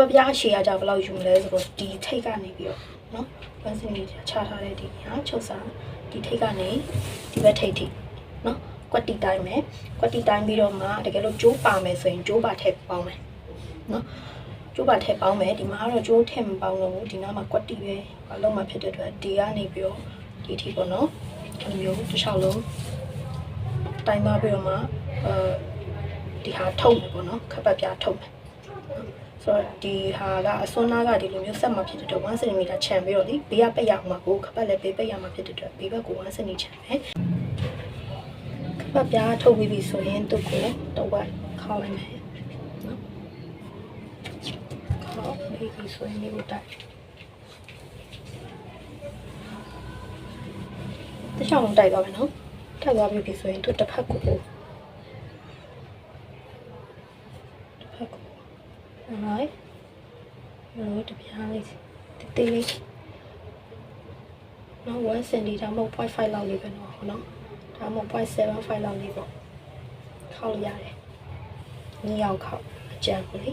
ပပြားရှည်ရကြဘယ်လောက်ယူမလဲဆိုတော့ဒီထိတ်ကနေပြီးတော့နော်1 cm ချထားတဲ့ဒီဟာချုပ်စာဒီထိတ်ကနေဒီဘက်ထိတ်ထိနော်ကွက်တီတိုင်းမယ်ကွက်တီတိုင်းပြီးတော့မှတကယ်လို့ကျိုးပါမယ်ဆိုရင်ကျိုးပါထည့်ပေါင်းမယ်နော်ကျိုးပါထည့်ပေါင်းမယ်ဒီမှာကတော့ကျိုးထည့်မပေါင်းလို့ဘူးဒီနားမှာကွက်တီပဲအလုံးမှာဖြစ်တဲ့အတွက်ဒီကနေပြီးတော့ဒီထိပေါ့နော်ဒီလိုမျိုးတစ်လျှောက်လုံးတိုင်းပါပြီးတော့မှအဲဒီဟာထုတ်မယ်ပေါ့နော်ခပ်ပတ်ပြားထုတ်မယ် ဆိုတော့ဒီဟာကအစွန်းနာကဒီလိုမျိုးဆက်မှာဖြစ်တဲ့အတွက်1 cm ခြံပြီးတော့လေဘေးကပိတ်ရအောင်မှာကိုခပတ်လည်းဘေးပိတ်ရမှာဖြစ်တဲ့အတွက်ဘေးဘက်ကို1 cm ခြံမယ်ခပတ်ပြားထုတ်ပြီးပြီဆိုရင်သူ့ကိုတော့ဝက်ခေါက်လိုက်မယ်နော်ခေါက်ပြီးပြီဆိုရင်ဒီလိုတိုက်တစ်ချောင်းလုံးတိုက်သွားမယ်နော်တိုက်သွားပြီဆိုရင်သူတစ်ဖက်ကိုတစ်ဖက်ကို Alright. လို့တပြားလေးတိတိလေးနော်1 cm ဒါမှမဟုတ်0.5လောက်လေးပဲနော်ဟုတ်နော်ဒါမှမဟုတ်0.75လောက်လေးပေါ့ခောက်လို့ရတယ်ညီအောင်ခောက်အကြံကိုလေ